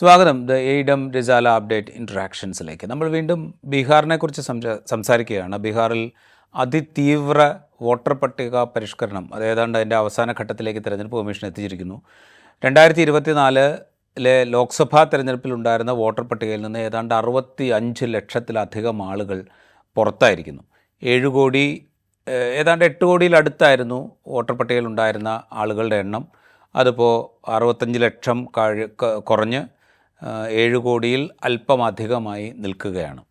സ്വാഗതം. The എയ്ഡം രജാല update ഇൻട്രാക്ഷൻസിലേക്ക് നമ്മൾ വീണ്ടും ബീഹാറിനെ കുറിച്ച് സംസാ സംസാരിക്കുകയാണ്. ബീഹാറിൽ അതിതീവ്ര വോട്ടർ പട്ടിക പരിഷ്കരണം അത് ഏതാണ്ട് അതിന്റെ അവസാന ഘട്ടത്തിലേക്ക് തിരഞ്ഞെടുപ്പ് കമ്മീഷൻ എത്തിച്ചിരിക്കുന്നു. രണ്ടായിരത്തി ഇരുപത്തിനാലിലെ ലോക്സഭാ തെരഞ്ഞെടുപ്പിലുണ്ടായിരുന്ന വോട്ടർ പട്ടികയിൽ നിന്ന് ഏതാണ്ട് അറുപത്തി അഞ്ച് ലക്ഷത്തിലധികം ആളുകൾ പുറത്തായിരിക്കുന്നു. ഏഴ് കോടി ഏതാണ്ട് എട്ട് കോടിയിലടുത്തായിരുന്നു വോട്ടർ പട്ടികയിൽ ഉണ്ടായിരുന്ന ആളുകളുടെ എണ്ണം. അതിപ്പോൾ അറുപത്തഞ്ച് ലക്ഷം കഴി കുറഞ്ഞ് ഏഴ് കോടിയിൽ അല്പമധികമായി നിൽക്കുകയാണ്.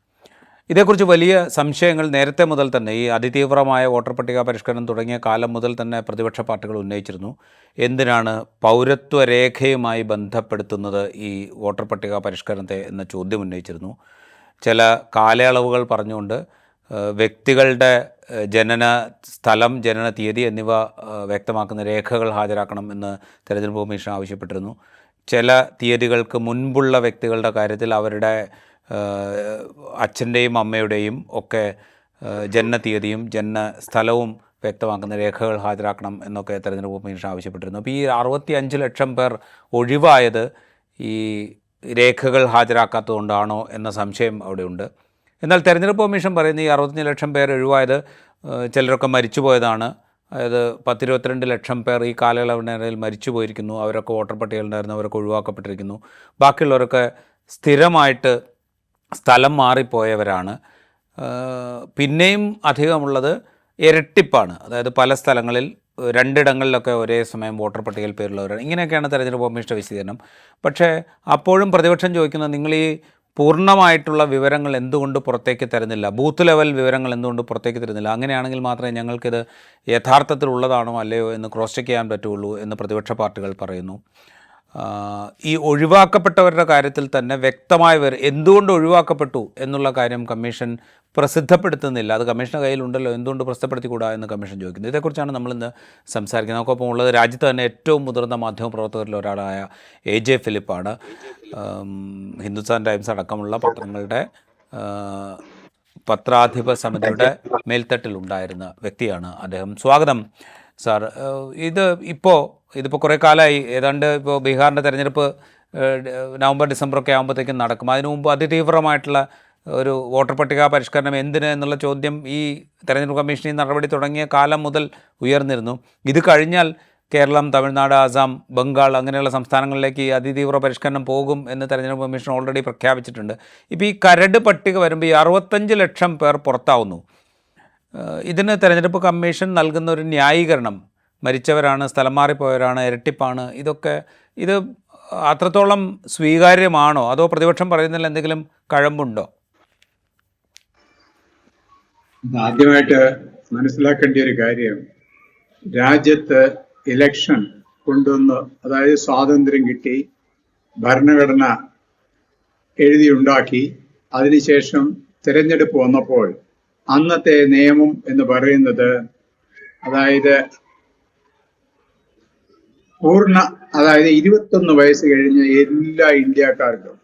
ഇതേക്കുറിച്ച് വലിയ സംശയങ്ങൾ നേരത്തെ മുതൽ തന്നെ ഈ അതിതീവ്രമായ വോട്ടർ പട്ടിക പരിഷ്കരണം തുടങ്ങിയ കാലം മുതൽ തന്നെ പ്രതിപക്ഷ പാർട്ടികൾ ഉന്നയിച്ചിരുന്നു. എന്തിനാണ് പൗരത്വ രേഖയുമായി ബന്ധപ്പെടുത്തുന്നത് ഈ വോട്ടർ പട്ടിക പരിഷ്കരണത്തെ എന്ന ചോദ്യം ഉന്നയിച്ചിരുന്നു. ചില കാലയളവുകൾ പറഞ്ഞുകൊണ്ട് വ്യക്തികളുടെ ജനന സ്ഥലം ജനന തീയതി എന്നിവ വ്യക്തമാക്കുന്ന രേഖകൾ ഹാജരാക്കണം എന്ന് തെരഞ്ഞെടുപ്പ് കമ്മീഷൻ ആവശ്യപ്പെട്ടിരുന്നു. ചില തീയതികൾക്ക് മുൻപുള്ള വ്യക്തികളുടെ കാര്യത്തിൽ അവരുടെ അച്ഛന്റെയും അമ്മയുടെയും ഒക്കെ ജന്മ തീയതിയും ജനന സ്ഥലവും വ്യക്തമാക്കുന്ന രേഖകൾ ഹാജരാക്കണം എന്നൊക്കെ തെരഞ്ഞെടുപ്പ് കമ്മീഷൻ ആവശ്യപ്പെട്ടിരുന്നു. അപ്പോൾ ഈ അറുപത്തി അഞ്ച് ലക്ഷം പേർ ഒഴിവായത് ഈ രേഖകൾ ഹാജരാക്കാത്തതുകൊണ്ടാണോ എന്ന സംശയം അവിടെയുണ്ട്. എന്നാൽ തെരഞ്ഞെടുപ്പ് കമ്മീഷൻ പറയുന്ന ഈ അറുപത്തഞ്ച് ലക്ഷം പേർ ഒഴിവായത് ചിലരൊക്കെ മരിച്ചുപോയതാണ്. അതായത് പത്തിരുപത്തിരണ്ട് ലക്ഷം പേർ ഈ കാലയളവിനിടയിൽ മരിച്ചു പോയിരിക്കുന്നു. അവരൊക്കെ വോട്ടർ പട്ടികയിലുണ്ടായിരുന്നു. അവരൊക്കെ ഒഴിവാക്കപ്പെട്ടിരിക്കുന്നു. ബാക്കിയുള്ളവരൊക്കെ സ്ഥിരമായിട്ട് സ്ഥലം മാറിപ്പോയവരാണ്. പിന്നെയും അധികമുള്ളത് ഇരട്ടിപ്പാണ്. അതായത് പല സ്ഥലങ്ങളിൽ രണ്ടിടങ്ങളിലൊക്കെ ഒരേ സമയം വോട്ടർ പട്ടികയിൽ പേരുള്ളവരാണ്. ഇങ്ങനെയൊക്കെയാണ് തെരഞ്ഞെടുപ്പ് കമ്മീഷന്റെ വിശദീകരണം പക്ഷേ അപ്പോഴും പ്രതിപക്ഷം ചോദിക്കുന്നത് നിങ്ങൾ ഈ പൂർണമായിട്ടുള്ള വിവരങ്ങൾ എന്തുകൊണ്ട് പുറത്തേക്ക് തരുന്നില്ല? ബൂത്ത് ലെവൽ വിവരങ്ങൾ എന്തുകൊണ്ട് പുറത്തേക്ക് തരുന്നില്ല? അങ്ങനെയാണെങ്കിൽ മാത്രമേ ഞങ്ങൾക്കിത് യഥാർത്ഥത്തിലുള്ളതാണോ അല്ലയോ എന്ന് ക്രോസ് ചെക്ക് ചെയ്യാൻ പറ്റുള്ളൂ എന്ന് പ്രതിപക്ഷ പാർട്ടികൾ പറയുന്നു. ഈ ഒഴിവാക്കപ്പെട്ടവരുടെ കാര്യത്തിൽ തന്നെ വ്യക്തമായ വിവര എന്തുകൊണ്ട് ഒഴിവാക്കപ്പെട്ടു എന്നുള്ള കാര്യം കമ്മീഷൻ പ്രസിദ്ധപ്പെടുത്തുന്നില്ല. അത് കമ്മീഷന്റെ കയ്യിലുണ്ടല്ലോ എന്തുകൊണ്ട് പ്രസിദ്ധപ്പെടുത്തിക്കൂടാ എന്ന് കമ്മീഷൻ ചോദിക്കുന്നു. ഇതേക്കുറിച്ചാണ് നമ്മളിന്ന് സംസാരിക്കുന്നത്. നമുക്കൊപ്പം ഉള്ളത് രാജ്യത്ത് തന്നെ ഏറ്റവും മുതിർന്ന മാധ്യമപ്രവർത്തകരിൽ ഒരാളായ എ ജെ ഫിലിപ്പാണ്. ഹിന്ദുസ്ഥാൻ ടൈംസ് അടക്കമുള്ള പത്രങ്ങളുടെ പത്രാധിപ സമിതിയുടെ മേൽത്തട്ടിലുണ്ടായിരുന്ന വ്യക്തിയാണ് അദ്ദേഹം. സ്വാഗതം. സാർ ഇത് ഇപ്പോൾ ഇതിപ്പോൾ കുറേ കാലമായി ഏതാണ്ട് ഇപ്പോൾ ബീഹാറിന്റെ തെരഞ്ഞെടുപ്പ് നവംബർ ഡിസംബർ ഒക്കെ ആകുമ്പോഴത്തേക്കും നടക്കും. അതിനു മുമ്പ് അതിതീവ്രമായിട്ടുള്ള ഒരു വോട്ടർ പട്ടിക പരിഷ്കരണം എന്തിന് എന്നുള്ള ചോദ്യം ഈ തെരഞ്ഞെടുപ്പ് കമ്മീഷനിൽ നടപടി തുടങ്ങിയ കാലം മുതൽ ഉയർന്നിരുന്നു. ഇത് കഴിഞ്ഞാൽ കേരളം തമിഴ്നാട് ആസാം ബംഗാൾ അങ്ങനെയുള്ള സംസ്ഥാനങ്ങളിലേക്ക് ഈ അതിതീവ്ര പരിഷ്കരണം പോകും എന്ന് തെരഞ്ഞെടുപ്പ് കമ്മീഷൻ ഓൾറെഡി പ്രഖ്യാപിച്ചിട്ടുണ്ട്. ഇപ്പോൾ ഈ കരട് പട്ടിക വരുമ്പോൾ ഈ അറുപത്തഞ്ച് ലക്ഷം പേർ പുറത്താവുന്നു. ഇതിന് തെരഞ്ഞെടുപ്പ് കമ്മീഷൻ നൽകുന്ന ഒരു ന്യായീകരണം. മരിച്ചവരാണ് സ്ഥലം മാറിപ്പോയവരാണ് ഇരട്ടിപ്പാണ് ഇതൊക്കെ ഇത് അത്രത്തോളം സ്വീകാര്യമാണോ? അതോ പ്രതിപക്ഷം പറയുന്നതിൽ എന്തെങ്കിലും കഴമ്പുണ്ടോ? ആദ്യമായിട്ട് മനസ്സിലാക്കേണ്ട ഒരു കാര്യം രാജ്യത്ത് ഇലക്ഷൻ കൊണ്ടുവന്ന് അതായത് സ്വാതന്ത്ര്യം കിട്ടി ഭരണഘടന എഴുതിയുണ്ടാക്കി അതിനുശേഷം തിരഞ്ഞെടുപ്പ് വന്നപ്പോൾ അന്നത്തെ നിയമം എന്ന് പറയുന്നത് അതായത് പൂർണ അതായത് ഇരുപത്തൊന്ന് വയസ്സ് കഴിഞ്ഞ എല്ലാ ഇന്ത്യക്കാർക്കും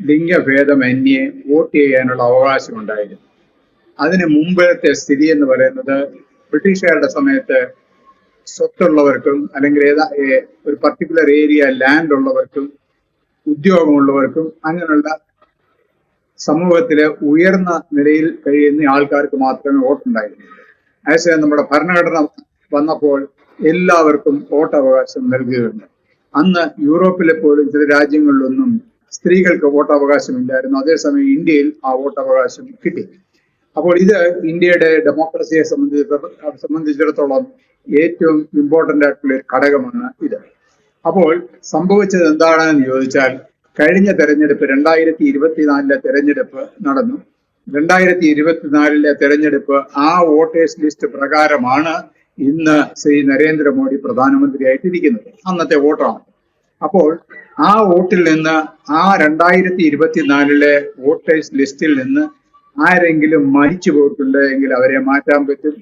ലിംഗഭേദമന്യേ വോട്ട് ചെയ്യാനുള്ള അവകാശം ഉണ്ടായിരുന്നു അതിന് മുമ്പത്തെ സ്ഥിതി എന്ന് പറയുന്നത് ബ്രിട്ടീഷുകാരുടെ സമയത്ത് സ്വത്തുള്ളവർക്കും അല്ലെങ്കിൽ ഏതാ ഒരു പർട്ടിക്കുലർ ഏരിയ ലാൻഡ് ഉള്ളവർക്കും ഉദ്യോഗമുള്ളവർക്കും അങ്ങനെയുള്ള സമൂഹത്തിലെ ഉയർന്ന നിലയിൽ കഴിയുന്ന ആൾക്കാർക്ക് മാത്രമേ വോട്ടുണ്ടായിരുന്നുള്ളൂ അതേസമയം നമ്മുടെ ഭരണഘടന വന്നപ്പോൾ എല്ലാവർക്കും വോട്ടവകാശം നൽകുകയുണ്ട് അന്ന് യൂറോപ്പിലെ പോലും ചില രാജ്യങ്ങളിലൊന്നും സ്ത്രീകൾക്ക് വോട്ടവകാശമില്ലായിരുന്നു. അതേസമയം ഇന്ത്യയിൽ ആ വോട്ടവകാശം കിട്ടി. അപ്പോൾ ഇത് ഇന്ത്യയുടെ ഡെമോക്രസിയെ സംബന്ധിച്ച സംബന്ധിച്ചിടത്തോളം ഏറ്റവും ഇമ്പോർട്ടന്റ് ആയിട്ടുള്ള ഒരു ഘടകമാണ് ഇത്. അപ്പോൾ സംഭവിച്ചത് എന്താണെന്ന് ചോദിച്ചാൽ കഴിഞ്ഞ തെരഞ്ഞെടുപ്പ് രണ്ടായിരത്തി ഇരുപത്തിനാലിലെ തെരഞ്ഞെടുപ്പ് നടന്നു. രണ്ടായിരത്തി ഇരുപത്തിനാലിലെ തെരഞ്ഞെടുപ്പ് ആ വോട്ടേഴ്സ് ലിസ്റ്റ് പ്രകാരമാണ് ഇന്ന് ശ്രീ നരേന്ദ്രമോദി പ്രധാനമന്ത്രിയായിട്ടിരിക്കുന്നത്. അന്നത്തെ വോട്ടാണ് അപ്പോൾ ആ വോട്ടിൽ നിന്ന് ആ രണ്ടായിരത്തി ഇരുപത്തിനാലിലെ വോട്ടേഴ്സ് ലിസ്റ്റിൽ നിന്ന് ആരെങ്കിലും മരിച്ചു പോയിട്ടുണ്ട് എങ്കിൽ അവരെ മാറ്റാൻ പറ്റും.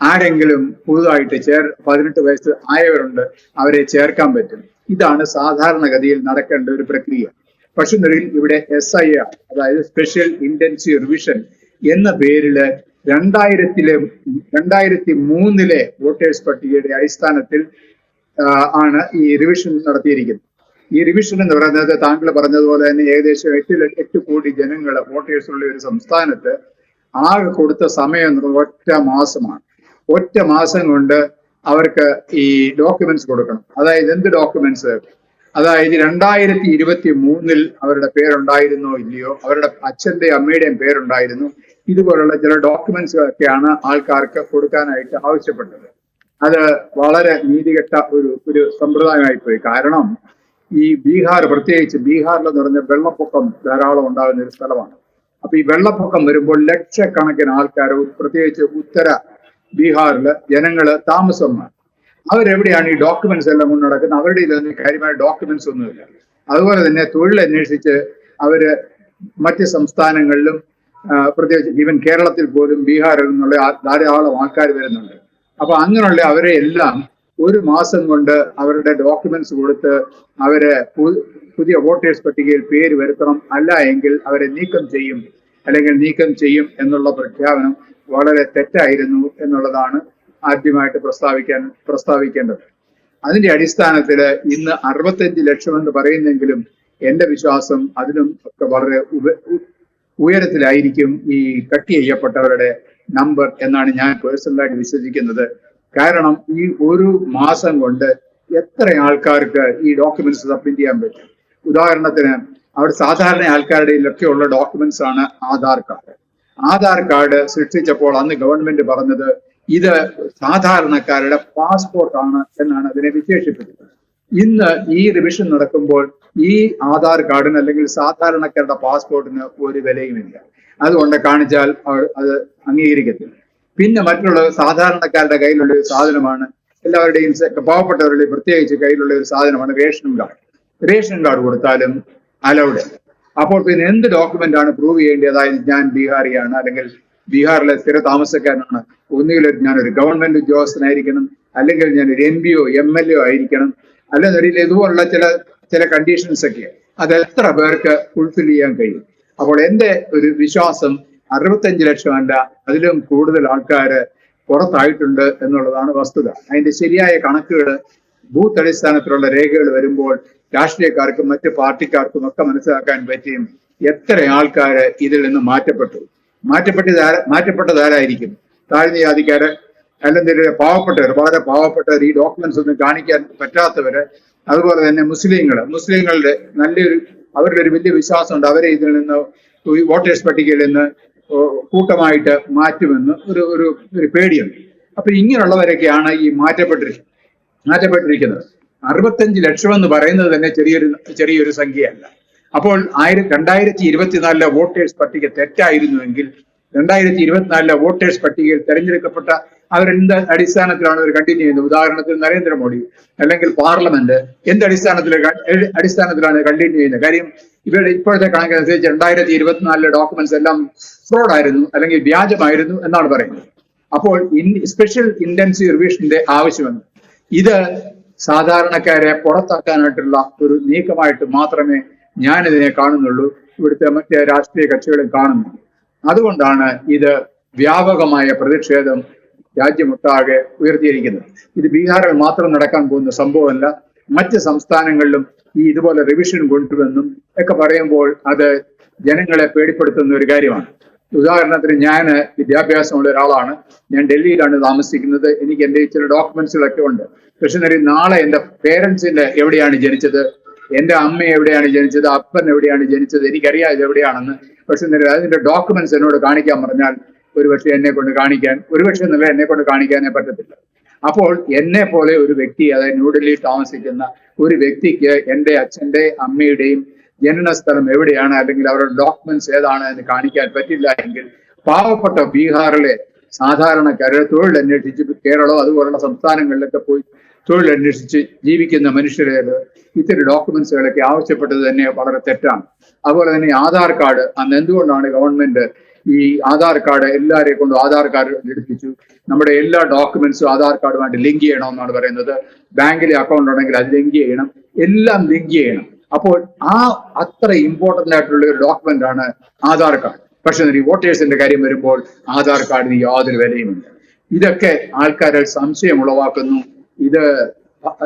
ആരെങ്കിലും പുതുതായിട്ട് ചേർ പതിനെട്ട് വയസ്സ് ആയവരുണ്ട് അവരെ ചേർക്കാൻ പറ്റും. ഇതാണ് സാധാരണഗതിയിൽ നടക്കേണ്ട ഒരു പ്രക്രിയ. പക്ഷെ നിലയിൽ ഇവിടെ എസ് ഐ ആർ അതായത് സ്പെഷ്യൽ ഇന്റൻസീവ് റിവിഷൻ എന്ന പേരിൽ രണ്ടായിരത്തിലെ രണ്ടായിരത്തി മൂന്നിലെ വോട്ടേഴ്സ് പട്ടികയുടെ അടിസ്ഥാനത്തിൽ ആണ് ഈ റിവിഷൻ നടത്തിയിരിക്കുന്നത്. ഈ റിവിഷൻ എന്ന് പറയുന്നത് താങ്കൾ പറഞ്ഞതുപോലെ തന്നെ ഏകദേശം എട്ട് എട്ട് കോടി ജനങ്ങൾ വോട്ടേഴ്സ് ഉള്ള ഒരു സംസ്ഥാനത്ത് ആകെ കൊടുത്ത സമയം എന്ന് പറയുന്നത് ഒറ്റ മാസമാണ്. ഒറ്റ മാസം കൊണ്ട് അവർക്ക് ഈ ഡോക്യുമെന്റ്സ് കൊടുക്കണം. അതായത് എന്ത് ഡോക്യുമെന്റ്സ് അതായത് രണ്ടായിരത്തി ഇരുപത്തി മൂന്നിൽ അവരുടെ പേരുണ്ടായിരുന്നോ ഇല്ലയോ? അവരുടെ അച്ഛന്റെയും അമ്മയുടെയും പേരുണ്ടായിരുന്നു. ഇതുപോലുള്ള ചില ഡോക്യുമെന്റ്സ് ഒക്കെയാണ് ആൾക്കാർക്ക് കൊടുക്കാനായിട്ട് ആവശ്യപ്പെട്ടത്. അത് വളരെ നീതികെട്ട ഒരു ഒരു സമ്പ്രദായമായി പോയി കാരണം ഈ ബീഹാർ പ്രത്യേകിച്ച് ബീഹാറിൽ എന്ന് പറഞ്ഞ വെള്ളപ്പൊക്കം ധാരാളം ഉണ്ടാകുന്ന ഒരു സ്ഥലമാണ്. അപ്പൊ ഈ വെള്ളപ്പൊക്കം വരുമ്പോൾ ലക്ഷക്കണക്കിന് ആൾക്കാർ പ്രത്യേകിച്ച് ഉത്തര ബീഹാറിൽ ജനങ്ങൾ താമസമാണ് അവരെവിടെയാണ് ഈ ഡോക്യുമെന്റ്സ് എല്ലാം കൊണ്ട് നടക്കുന്നത് അവരുടെ ഇതിൽ കാര്യമായ ഡോക്യുമെന്റ്സ് ഒന്നുമില്ല. അതുപോലെ തന്നെ തൊഴിൽ അന്വേഷിച്ച് അവർ മറ്റ് സംസ്ഥാനങ്ങളിലും പ്രത്യേകിച്ച് ഈവൻ കേരളത്തിൽ പോലും ബീഹാറിൽ നിന്നുള്ള ധാരാളം ആൾക്കാർ വരുന്നുണ്ട്. അപ്പൊ അങ്ങനെയുള്ള അവരെ എല്ലാം ഒരു മാസം കൊണ്ട് അവരുടെ ഡോക്യുമെന്റ്സ് കൊടുത്ത് അവരെ പുതിയ വോട്ടേഴ്സ് പട്ടികയിൽ പേര് വരുത്തണം. അല്ല എങ്കിൽ അവരെ നീക്കം ചെയ്യും. അല്ലെങ്കിൽ നീക്കം ചെയ്യും എന്നുള്ള പ്രഖ്യാപനം വളരെ തെറ്റായിരുന്നു എന്നുള്ളതാണ് ആദ്യമായിട്ട് പ്രസ്താവിക്കാൻ പ്രസ്താവിക്കേണ്ടത്. അതിന്റെ അടിസ്ഥാനത്തിൽ ഇന്ന് അറുപത്തഞ്ച് ലക്ഷം എന്ന് പറയുന്നെങ്കിലും എന്റെ വിശ്വാസം അതിനും ഒക്കെ വളരെ ഉയരത്തിലായിരിക്കും ഈ കട്ട് ചെയ്യപ്പെട്ടവരുടെ നമ്പർ എന്നാണ് ഞാൻ പേഴ്സണലായിട്ട് വിശ്വസിക്കുന്നത്. കാരണം ഈ ഒരു മാസം കൊണ്ട് എത്ര ആൾക്കാർക്ക് ഈ ഡോക്യുമെന്റ്സ് സബ്മിറ്റ് ചെയ്യാൻ പറ്റും? ഉദാഹരണത്തിന് അവിടെ സാധാരണ ആൾക്കാരുടെ ഒക്കെ ഉള്ള ഡോക്യുമെന്റ്സ് ആണ് ആധാർ കാർഡ്. ആധാർ കാർഡ് സൃഷ്ടിച്ചപ്പോൾ അന്ന് ഗവൺമെന്റ് പറഞ്ഞത് ഇത് സാധാരണക്കാരുടെ പാസ്പോർട്ടാണ് എന്നാണ് അതിനെ വിശേഷിപ്പിച്ചത് ഇന്ന് ഈ റിവിഷൻ നടക്കുമ്പോൾ ഈ ആധാർ കാർഡിന് അല്ലെങ്കിൽ സാധാരണക്കാരുടെ പാസ്പോർട്ടിന് ഒരു വിലയുമില്ല. അതുകൊണ്ട് കാണിച്ചാൽ അത് അംഗീകരിക്കത്തില്ല. പിന്നെ മറ്റുള്ള സാധാരണക്കാരുടെ കയ്യിലുള്ള ഒരു സാധനമാണ്. എല്ലാവരുടെയും പാവപ്പെട്ടവരുടെയും പാവപ്പെട്ടവരുടെ പ്രത്യേകിച്ച് കയ്യിലുള്ള ഒരു സാധനമാണ് റേഷൻ കാർഡ്. റേഷൻ കാർഡ് കൊടുത്താലും അലൗഡ്. അപ്പോൾ പിന്നെ എന്ത് ഡോക്യുമെന്റ് ആണ് പ്രൂവ് ചെയ്യേണ്ടത്? അതായത് ഞാൻ ബീഹാറിയാണ് അല്ലെങ്കിൽ ബീഹാറിലെ സ്ഥിര താമസക്കാരനാണ് ഒന്നുകിൽ ഞാൻ ഒരു ഗവൺമെന്റ് ഉദ്യോഗസ്ഥനായിരിക്കണം അല്ലെങ്കിൽ ഞാൻ ഒരു M P or M L A ആയിരിക്കണം. അല്ലെങ്കിൽ ഇതുപോലുള്ള ചില ചില കണ്ടീഷൻസ് ഒക്കെ അത് എത്ര പേർക്ക് ഫുൾഫിൽ ചെയ്യാൻ കഴിയും? അപ്പോൾ എന്റെ ഒരു വിശ്വാസം അറുപത്തഞ്ച് ലക്ഷം അല്ല അതിലും കൂടുതൽ ആൾക്കാർ പുറത്തായിട്ടുണ്ട് എന്നുള്ളതാണ് വസ്തുത. അതിന്റെ ശരിയായ കണക്കുകൾ ബൂത്ത് അടിസ്ഥാനത്തിലുള്ള രേഖകൾ വരുമ്പോൾ രാഷ്ട്രീയക്കാർക്കും മറ്റ് പാർട്ടിക്കാർക്കും ഒക്കെ മനസ്സിലാക്കാൻ പറ്റിയും എത്ര ആൾക്കാര് ഇതിൽ നിന്ന് മാറ്റപ്പെട്ടു. മാറ്റപ്പെട്ടത് ആര- മാറ്റപ്പെട്ടത് ആരായിരിക്കും താഴ്ന്ന ജാതിക്കാര് അല്ലെങ്കിൽ പാവപ്പെട്ടവർ വളരെ പാവപ്പെട്ടവർ ഈ ഡോക്യുമെന്റ്സ് ഒന്നും കാണിക്കാൻ പറ്റാത്തവര് അതുപോലെ തന്നെ മുസ്ലിങ്ങൾ മുസ്ലിങ്ങളുടെ നല്ലൊരു അവരുടെ ഒരു വലിയ വിശ്വാസമുണ്ട്. അവരെ ഇതിൽ നിന്ന് വോട്ടേഴ്സ് പട്ടികയിൽ നിന്ന് കൂട്ടമായിട്ട് മാറ്റുമെന്ന് ഒരു ഒരു ഒരു പേടിയുണ്ട്. അപ്പൊ ഇങ്ങനെയുള്ളവരൊക്കെയാണ് ഈ മാറ്റപ്പെട്ടിരിക്കുന്നത് മാറ്റപ്പെട്ടിരിക്കുന്നത്. അറുപത്തഞ്ച് ലക്ഷം എന്ന് പറയുന്നത് തന്നെ ചെറിയൊരു ചെറിയൊരു സംഖ്യയല്ല. അപ്പോൾ ആയിരം രണ്ടായിരത്തി ഇരുപത്തിനാലിലെ വോട്ടേഴ്സ് പട്ടിക തെറ്റായിരുന്നുവെങ്കിൽ രണ്ടായിരത്തി ഇരുപത്തിനാലിലെ വോട്ടേഴ്സ് പട്ടികയിൽ തെരഞ്ഞെടുക്കപ്പെട്ട അവരെന്ത് അടിസ്ഥാനത്തിലാണ് അവർ കണ്ടിന്യൂ ചെയ്യുന്നത്? ഉദാഹരണത്തിന് നരേന്ദ്രമോദി അല്ലെങ്കിൽ പാർലമെന്റ് എന്ത് അടിസ്ഥാനത്തിൽ അടിസ്ഥാനത്തിലാണ് കണ്ടിന്യൂ ചെയ്യുന്നത്? കാര്യം ഇവരുടെ ഇപ്പോഴത്തെ കണക്കനുസരിച്ച് രണ്ടായിരത്തി ഇരുപത്തിനാലിലെ ഡോക്യുമെന്റ്സ് എല്ലാം ഫ്രോഡ് ആയിരുന്നു അല്ലെങ്കിൽ വ്യാജമായിരുന്നു എന്നാണ് പറയുന്നത്. അപ്പോൾ സ്പെഷ്യൽ ഇന്റൻസീവ് റിവിഷന്റെ ആവശ്യമുണ്ട് ഇത് സാധാരണക്കാരെ പുറത്താക്കാനായിട്ടുള്ള ഒരു നീക്കമായിട്ട് മാത്രമേ ഞാൻ ഇതിനെ കാണുന്നുള്ളൂ. ഇവിടുത്തെ മറ്റ് രാഷ്ട്രീയ കക്ഷികളും കാണുന്നു. അതുകൊണ്ടാണ് ഇത് വ്യാപകമായ പ്രതിഷേധം രാജ്യമൊട്ടാകെ ഉയർത്തിയിരിക്കുന്നത്. ഇത് ബീഹാറിൽ മാത്രം നടക്കാൻ പോകുന്ന സംഭവമല്ല മറ്റ് സംസ്ഥാനങ്ങളിലും ഈ ഇതുപോലെ റിവിഷൻ കൊണ്ടുവന്നും ഒക്കെ പറയുമ്പോൾ അത് ജനങ്ങളെ പേടിപ്പെടുത്തുന്ന ഒരു കാര്യമാണ്. ഉദാഹരണത്തിന് ഞാൻ വിദ്യാഭ്യാസമുള്ള ഒരാളാണ്. ഞാൻ ഡൽഹിയിലാണ് താമസിക്കുന്നത്. എനിക്ക് എന്റെ ചില ഡോക്യുമെന്റ്സുകളൊക്കെ ഉണ്ട്. പക്ഷെ നാളെ എന്റെ പേരൻസിന്റെ എവിടെയാണ് ജനിച്ചത്? എന്റെ അമ്മ എവിടെയാണ് ജനിച്ചത്? അപ്പൻ എവിടെയാണ് ജനിച്ചത്? എനിക്കറിയാം ഇത് എവിടെയാണെന്ന്. പക്ഷെ അതിന്റെ ഡോക്യുമെന്റ്സ് എന്നോട് കാണിക്കാൻ പറഞ്ഞാൽ ഒരുപക്ഷെ എന്നെ കൊണ്ട് കാണിക്കാൻ ഒരുപക്ഷെ എന്നല്ല എന്നെ കൊണ്ട് കാണിക്കാനേ പറ്റത്തില്ല. അപ്പോൾ എന്നെ പോലെ ഒരു വ്യക്തി അതായത് ന്യൂഡൽഹിയിൽ താമസിക്കുന്ന ഒരു വ്യക്തിക്ക് എന്റെ അച്ഛന്റെ അമ്മയുടെയും ജനന സ്ഥലം എവിടെയാണ്? അല്ലെങ്കിൽ അവരുടെ ഡോക്യുമെന്റ്സ് ഏതാണ് എന്ന് കാണിക്കാൻ പറ്റില്ല എങ്കിൽ പാവപ്പെട്ട ബീഹാറിലെ സാധാരണക്കാരെ തൊഴിൽ അന്വേഷിച്ച് കേരളം അതുപോലുള്ള സംസ്ഥാനങ്ങളിലൊക്കെ പോയി തൊഴിൽ അന്വേഷിച്ച് ജീവിക്കുന്ന മനുഷ്യരെ ഇത്തരം ഡോക്യുമെന്റ്സുകളൊക്കെ ആവശ്യപ്പെട്ടത് തന്നെ വളരെ തെറ്റാണ്. അതുപോലെ തന്നെ ആധാർ കാർഡ് അന്ന് എന്തുകൊണ്ടാണ് ഗവൺമെന്റ് ഈ ആധാർ കാർഡ് എല്ലാവരെയും കൊണ്ട് ആധാർ കാർഡ് എടുപ്പിച്ചു? നമ്മുടെ എല്ലാ ഡോക്യുമെന്റ്സും ആധാർ കാർഡുമായിട്ട് ലിങ്ക് ചെയ്യണമെന്നാണ് പറയുന്നത്. ബാങ്കിലെ അക്കൗണ്ട് ഉണ്ടെങ്കിൽ അത് ലിങ്ക് ചെയ്യണം. എല്ലാം ലിങ്ക് ചെയ്യണം. അപ്പോൾ ആ അത്ര ഇമ്പോർട്ടന്റ് ആയിട്ടുള്ള ഒരു ഡോക്യുമെന്റ് ആണ് ആധാർ കാർഡ്. പക്ഷെ ഈ വോട്ടേഴ്സിന്റെ കാര്യം വരുമ്പോൾ ആധാർ കാർഡിന് യാതൊരു വിലയുമില്ല. ഇതൊക്കെ ആൾക്കാരെ സംശയം ഉളവാക്കുന്നു. ഇത്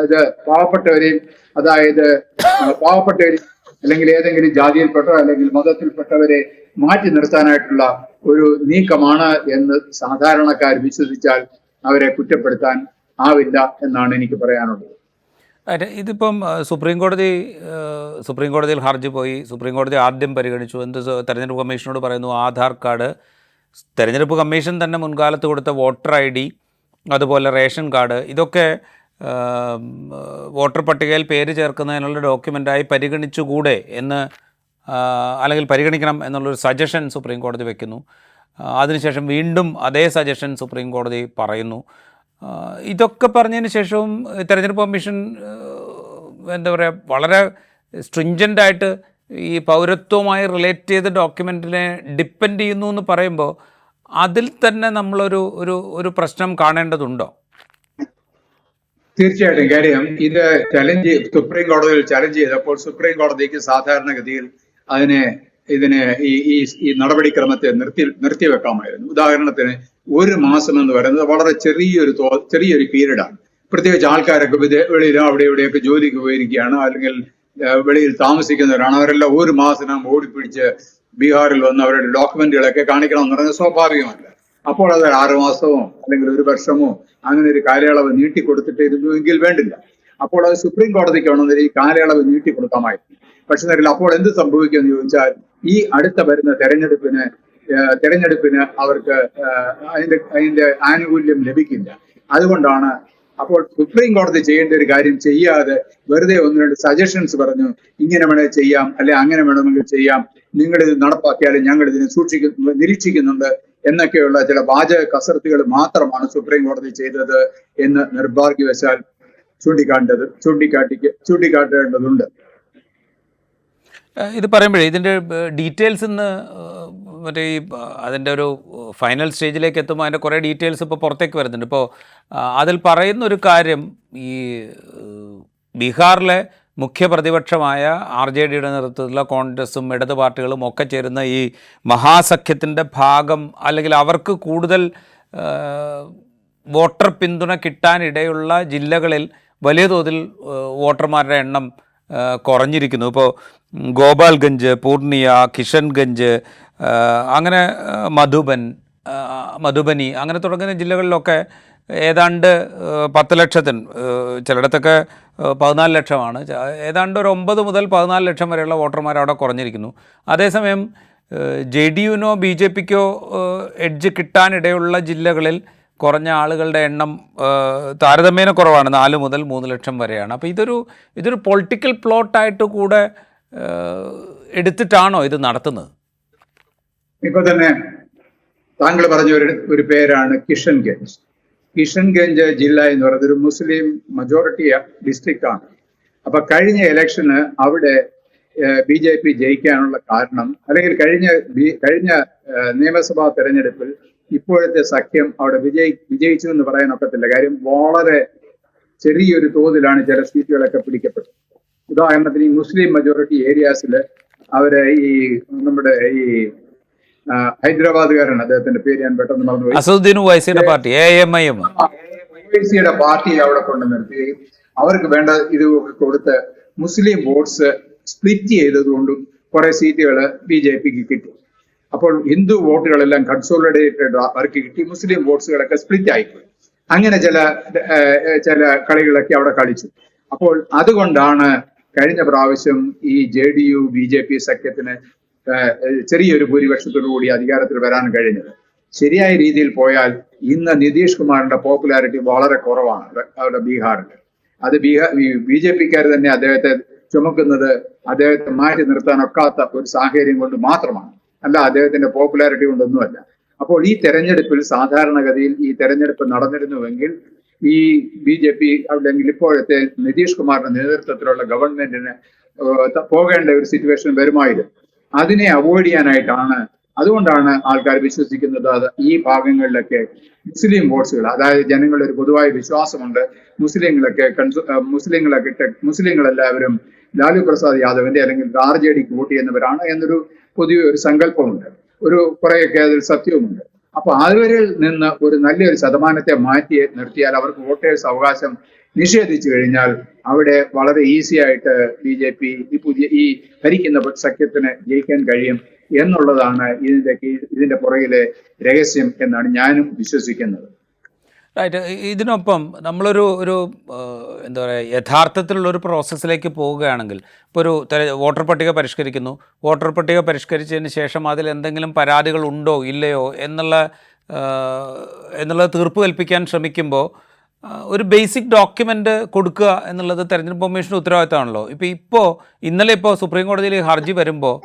ഇത് പാവപ്പെട്ടവരെയും അതായത് പാവപ്പെട്ടവരെയും അല്ലെങ്കിൽ ഏതെങ്കിലും ജാതിയിൽപ്പെട്ടവർ അല്ലെങ്കിൽ മതത്തിൽപ്പെട്ടവരെ മാറ്റി നിർത്താനായിട്ടുള്ള ഒരു നീക്കമാണ് എന്ന് സാധാരണക്കാർ വിശ്വസിച്ചാൽ അവരെ കുറ്റപ്പെടുത്താൻ ആവില്ല എന്നാണ് എനിക്ക് പറയാനുള്ളത്. ഇതിപ്പം സുപ്രീം കോടതി സുപ്രീം കോടതിയിൽ ഹർജി പോയി. സുപ്രീം കോടതി ആദ്യം പരിഗണിച്ചു. എന്ത് തെരഞ്ഞെടുപ്പ് കമ്മീഷനോട് പറയുന്നു ആധാർ കാർഡ്. തെരഞ്ഞെടുപ്പ് കമ്മീഷൻ തന്നെ മുൻകാലത്ത് കൊടുത്ത വോട്ടർ ഐ ഡി അതുപോലെ റേഷൻ കാർഡ് ഇതൊക്കെ വോട്ടർ പട്ടികയിൽ പേര് ചേർക്കുന്നതിനുള്ള ഡോക്യുമെന്റായി പരിഗണിച്ചുകൂടെ എന്ന് അല്ലെങ്കിൽ പരിഗണിക്കണം എന്നുള്ളൊരു സജഷൻ സുപ്രീം കോടതി വയ്ക്കുന്നു അതിനുശേഷം വീണ്ടും അതേ സജഷൻ സുപ്രീം കോടതി പറയുന്നു. ഇതൊക്കെ പറഞ്ഞതിന് ശേഷവും തെരഞ്ഞെടുപ്പ് കമ്മീഷൻ എന്താ പറയുക വളരെ സ്ട്രിഞ്ചന്റായിട്ട് ഈ പൗരത്വവുമായി റിലേറ്റ് ചെയ്ത ഡോക്യുമെന്റിനെ ഡിപ്പെൻഡ് ചെയ്യുന്നു എന്ന് പറയുമ്പോൾ അതിൽ തന്നെ നമ്മളൊരു ഒരു ഒരു പ്രശ്നം കാണേണ്ടതുണ്ടോ? തീർച്ചയായിട്ടും. കാര്യം ഇത് ചലഞ്ച് സുപ്രീം കോടതിയിൽ ചലഞ്ച് ചെയ്തപ്പോൾ സുപ്രീം കോടതിക്ക് സാധാരണഗതിയിൽ അതിനെ ഇതിനെ ഈ ഈ ഈ നടപടിക്രമത്തെ നിർത്തി നിർത്തിവെക്കാമായിരുന്നു ഉദാഹരണത്തിന് ഒരു മാസം എന്ന് പറയുന്നത് വളരെ ചെറിയൊരു തോ ചെറിയൊരു പീരീഡാണ്. പ്രത്യേകിച്ച് ആൾക്കാരൊക്കെ വിദേ- വെളിയിലോ അവിടെ ഇവിടെയൊക്കെ ജോലിക്ക് പോയിരിക്കുകയാണ് അല്ലെങ്കിൽ വെളിയിൽ താമസിക്കുന്നവരാണ് അവരെല്ലാം ഒരു മാസം ഓടിപ്പിടിച്ച് ബീഹാറിൽ വന്ന് അവരുടെ ഡോക്യുമെന്റുകളൊക്കെ കാണിക്കണം എന്ന് പറയുന്നത് സ്വാഭാവികമല്ല. അപ്പോൾ അത് ആറുമാസമോ അല്ലെങ്കിൽ ഒരു വർഷമോ അങ്ങനെ ഒരു കാലയളവ് നീട്ടിക്കൊടുത്തിട്ടിരുന്നുവെങ്കിൽ വേണ്ടില്ല. അപ്പോൾ അത് സുപ്രീം കോടതിക്ക് വേണമെങ്കിൽ ഈ കാലയളവ് നീട്ടിക്കൊടുക്കാമായിരുന്നു പക്ഷെ നേരിൽ അപ്പോൾ എന്ത് സംഭവിക്കുമെന്ന് ചോദിച്ചാൽ ഈ അടുത്ത വരുന്ന തെരഞ്ഞെടുപ്പിന് തെരഞ്ഞെടുപ്പിന് അവർക്ക് അതിന്റെ അതിന്റെ ആനുകൂല്യം ലഭിക്കില്ല. അതുകൊണ്ടാണ് അപ്പോൾ സുപ്രീം കോടതി ചെയ്യേണ്ട ഒരു കാര്യം ചെയ്യാതെ വെറുതെ ഒന്ന് രണ്ട് സജഷൻസ് പറഞ്ഞു ഇങ്ങനെ വേണേൽ ചെയ്യാം അല്ലെ അങ്ങനെ വേണമെങ്കിൽ ചെയ്യാം നിങ്ങൾ ഇത് നടപ്പാക്കിയാലും ഞങ്ങൾ ഇതിനെ സൂക്ഷിക്കുന്നു നിരീക്ഷിക്കുന്നുണ്ട് എന്നൊക്കെയുള്ള ചില വാചക കസർത്തുകൾ മാത്രമാണ് സുപ്രീം കോടതി ചെയ്തത് എന്ന് നിർഭാഗ്യവശാൽ ചൂണ്ടിക്കാണ്ടത് ചൂണ്ടിക്കാട്ടിക്ക് ചൂണ്ടിക്കാട്ടേണ്ടതുണ്ട്. ഇത് പറയുമ്പോഴേ ഇതിന്റെ ഡീറ്റെയിൽസ് ഇന്ന് മറ്റേ ഈ അതിന്റെ ഒരു ഫൈനൽ സ്റ്റേജിലേക്ക് എത്തുമ്പോൾ അതിന്റെ കുറേ ഡീറ്റെയിൽസ് ഇപ്പോൾ പുറത്തേക്ക് വരുന്നുണ്ട്. ഇപ്പോൾ അതിൽ പറയുന്ന ഒരു കാര്യം ഈ ബീഹാറിലെ മുഖ്യ പ്രതിപക്ഷമായ ആർ ജെ ഡിയുടെ നേതൃത്വത്തിലുള്ള കോൺഗ്രസും ഇടത് പാർട്ടികളും ഒക്കെ ചേരുന്ന ഈ മഹാസഖ്യത്തിന്റെ ഭാഗം അല്ലെങ്കിൽ അവർക്ക് കൂടുതൽ വോട്ടർ പിന്തുണ കിട്ടാനിടയുള്ള ജില്ലകളിൽ വലിയ തോതിൽ വോട്ടർമാരുടെ എണ്ണം കുറഞ്ഞിരിക്കുന്നു. ഇപ്പോൾ ഗോപാൽഗഞ്ച് പൂർണിയ കിഷൻഗഞ്ച് അങ്ങനെ മധുബൻ മധുബനി അങ്ങനെ തുടങ്ങുന്ന ജില്ലകളിലൊക്കെ ഏതാണ്ട് പത്ത് ലക്ഷത്തിന് ചിലയിടത്തൊക്കെ പതിനാല് ലക്ഷമാണ്. ഏതാണ്ട് ഒരു ഒമ്പത് മുതൽ പതിനാല് ലക്ഷം വരെയുള്ള വോട്ടർമാർ അവിടെ കുറഞ്ഞിരിക്കുന്നു. അതേസമയം ജെ ഡി യുവിനോ ബി ജെ പിക്കോ എഡ്ജ് കിട്ടാനിടയുള്ള ജില്ലകളിൽ കുറഞ്ഞ ആളുകളുടെ എണ്ണം താരതമ്യേന കുറവാണ് നാല് മുതൽ മൂന്ന് ലക്ഷം വരെയാണ്. അപ്പോൾ ഇതൊരു ഇതൊരു പൊളിറ്റിക്കൽ പ്ലോട്ടായിട്ട് കൂടെ എടുത്തിട്ടാണോ ഇത് നടത്തുന്നത്? ഇപ്പൊ തന്നെ താങ്കൾ പറഞ്ഞ ഒരു ഒരു പേരാണ് കിഷൻഗഞ്ച് കിഷൻഗഞ്ച് ജില്ല എന്ന് പറയുന്നത് ഒരു മുസ്ലിം മജോറിറ്റി ഡിസ്ട്രിക്റ്റ് ആണ്. അപ്പൊ കഴിഞ്ഞ ഇലക്ഷന് അവിടെ ബി ജെ പി ജയിക്കാനുള്ള കാരണം അല്ലെങ്കിൽ കഴിഞ്ഞ കഴിഞ്ഞ നിയമസഭാ തെരഞ്ഞെടുപ്പിൽ ഇപ്പോഴത്തെ സഖ്യം അവിടെ വിജയി വിജയിച്ചു എന്ന് പറയാൻ ഒക്കത്തില്ല. കാര്യം വളരെ ചെറിയൊരു തോതിലാണ് ചില സീറ്റുകളൊക്കെ പിടിക്കപ്പെട്ടത്. ഉദാഹരണത്തിന് ഈ മുസ്ലിം മജോറിറ്റി ഏരിയാസിൽ അവരെ ഈ നമ്മുടെ ഈ ഹൈദരാബാദുകാരാണ് അദ്ദേഹത്തിന്റെ പേര് ഞാൻ പെട്ടെന്ന് പറഞ്ഞു അസദുദ്ദീൻ വൈസിയുടെ പാർട്ടി പാർട്ടി അവിടെ കൊണ്ടു നിർത്തുകയും അവർക്ക് വേണ്ട ഇത് കൊടുത്ത് മുസ്ലിം വോട്ട്സ് സ്പ്ലിറ്റ് ചെയ്തതുകൊണ്ടും കുറെ സീറ്റുകൾ ബി ജെ പിക്ക് കിട്ടി. അപ്പോൾ ഹിന്ദു വോട്ടുകളെല്ലാം കൺസോളിഡേറ്റഡ് അവർക്ക് കിട്ടി. മുസ്ലിം വോട്ട്സുകളൊക്കെ സ്പ്ലിറ്റ് ആയിപ്പോയി അങ്ങനെ ചില ചില കളികളൊക്കെ അവിടെ കളിച്ചു. അപ്പോൾ അതുകൊണ്ടാണ് കഴിഞ്ഞ പ്രാവശ്യം ഈ J D U B J P സഖ്യത്തിന് ചെറിയൊരു ഭൂരിപക്ഷത്തോടു കൂടി അധികാരത്തിൽ വരാൻ കഴിഞ്ഞത്. ശരിയായ രീതിയിൽ പോയാൽ ഇന്ന് നിതീഷ് കുമാറിന്റെ പോപ്പുലാരിറ്റി വളരെ കുറവാണ് അവരുടെ ബീഹാറിൽ. അത് ബീഹാർ ബി ജെ പിക്കാർ തന്നെ അദ്ദേഹത്തെ ചുമക്കുന്നത് അദ്ദേഹത്തെ മാറ്റി നിർത്താൻ ഒക്കാത്ത ഒരു സാഹചര്യം കൊണ്ട് മാത്രമാണ്. അല്ല അദ്ദേഹത്തിന്റെ പോപ്പുലാരിറ്റി കൊണ്ടൊന്നുമല്ല. അപ്പോൾ ഈ തെരഞ്ഞെടുപ്പിൽ സാധാരണഗതിയിൽ ഈ തെരഞ്ഞെടുപ്പ് നടന്നിരുന്നുവെങ്കിൽ ഈ ബി ജെ പി അല്ലെങ്കിൽ ഇപ്പോഴത്തെ നിതീഷ് കുമാറിന്റെ നേതൃത്വത്തിലുള്ള ഗവൺമെന്റിന് പോകേണ്ട ഒരു സിറ്റുവേഷൻ വരുമായിരുന്നു. അതിനെ അവോയ്ഡ് ചെയ്യാനായിട്ടാണ്. അതുകൊണ്ടാണ് ആൾക്കാർ വിശ്വസിക്കുന്നത് അത് ഈ ഭാഗങ്ങളിലൊക്കെ മുസ്ലിം വോട്ട്സുകൾ അതായത് ജനങ്ങളുടെ ഒരു പൊതുവായ വിശ്വാസമുണ്ട്. മുസ്ലിങ്ങളൊക്കെ കൺസു- മുസ്ലിങ്ങളൊക്കെ മുസ്ലിങ്ങളെല്ലാവരും ലാലു പ്രസാദ് യാദവിന്റെ അല്ലെങ്കിൽ ആർ ജെ ഡിക്ക് വോട്ട് ചെയ്യുന്നവരാണ് എന്നൊരു പൊതുവെ ഒരു സങ്കല്പമുണ്ട്. ഒരു കുറെയൊക്കെ അതിൽ സത്യവുമുണ്ട്. അപ്പൊ അവരിൽ നിന്ന് ഒരു നല്ലൊരു ശതമാനത്തെ മാറ്റി നിർത്തിയാൽ അവർക്ക് വോട്ടേഴ്സ് അവകാശം നിഷേധിച്ചു കഴിഞ്ഞാൽ അവിടെ വളരെ ഈസി ആയിട്ട് ബി ജെ പി ഈ പുതിയ ഈ ഭരിക്കുന്ന സഖ്യത്തിന് ജയിക്കാൻ കഴിയും എന്നുള്ളതാണ് ഇതിന്റെ ഇതിന്റെ പുറകിലെ രഹസ്യം എന്നാണ് ഞാനും വിശ്വസിക്കുന്നത്. റൈറ്റ് ഇതിനൊപ്പം നമ്മളൊരു ഒരു എന്താ പറയുക യഥാർത്ഥത്തിലുള്ള ഒരു പ്രോസസ്സിലേക്ക് പോവുകയാണെങ്കിൽ ഇപ്പോൾ ഒരു വോട്ടർ പട്ടിക പരിഷ്കരിക്കുന്നു. വോട്ടർ പട്ടിക പരിഷ്കരിച്ചതിന് ശേഷം അതിൽ എന്തെങ്കിലും പരാതികൾ ഉണ്ടോ ഇല്ലയോ എന്നുള്ള എന്നുള്ള തീർപ്പ് കൽപ്പിക്കാൻ ശ്രമിക്കുമ്പോൾ ഒരു ബേസിക് ഡോക്യുമെന്റ് കൊടുക്കുക എന്നുള്ളത് തെരഞ്ഞെടുപ്പ് കമ്മീഷന്റെ ഉത്തരവാദിത്തമാണല്ലോ. ഇപ്പോൾ ഇപ്പോൾ ഇന്നലെ ഇപ്പോൾ സുപ്രീം കോടതിയിൽ ഹർജി വരുമ്പോൾ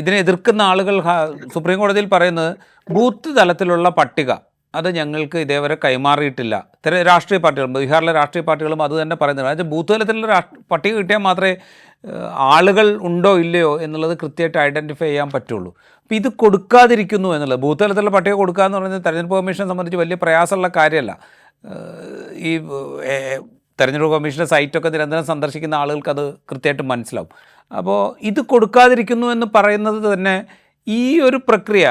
ഇതിനെ എതിർക്കുന്ന ആളുകൾ സുപ്രീം കോടതിയിൽ പറയുന്നത് ബൂത്ത് തലത്തിലുള്ള പട്ടിക. അത് ഞങ്ങൾക്ക് ഇതേവരെ കൈമാറിയിട്ടില്ല. ഇത്തരം രാഷ്ട്രീയ പാർട്ടികളും ബീഹാറിലെ രാഷ്ട്രീയ പാർട്ടികളും അത് തന്നെ പറയുന്നത് അതായത് ബൂത്ത് തലത്തിലുള്ള പട്ടിക കിട്ടിയാൽ മാത്രമേ ആളുകൾ ഉണ്ടോ ഇല്ലയോ എന്നുള്ളത് കൃത്യമായിട്ട് ഐഡന്റിഫൈ ചെയ്യാൻ പറ്റുള്ളൂ. അപ്പോൾ ഇത് കൊടുക്കാതിരിക്കുന്നു എന്നുള്ളത് ബൂത്ത് തലത്തിലുള്ള പട്ടിക കൊടുക്കുക എന്ന് പറയുന്നത് തെരഞ്ഞെടുപ്പ് കമ്മീഷനെ സംബന്ധിച്ച് വലിയ പ്രയാസമുള്ള കാര്യമല്ല. ഈ തെരഞ്ഞെടുപ്പ് കമ്മീഷന്റെ സൈറ്റൊക്കെ നിരന്തരം സന്ദർശിക്കുന്ന ആളുകൾക്ക് അത് കൃത്യമായിട്ട് മനസ്സിലാവും. അപ്പോൾ ഇത് കൊടുക്കാതിരിക്കുന്നു എന്ന് പറയുന്നത് തന്നെ ഈ ഒരു പ്രക്രിയ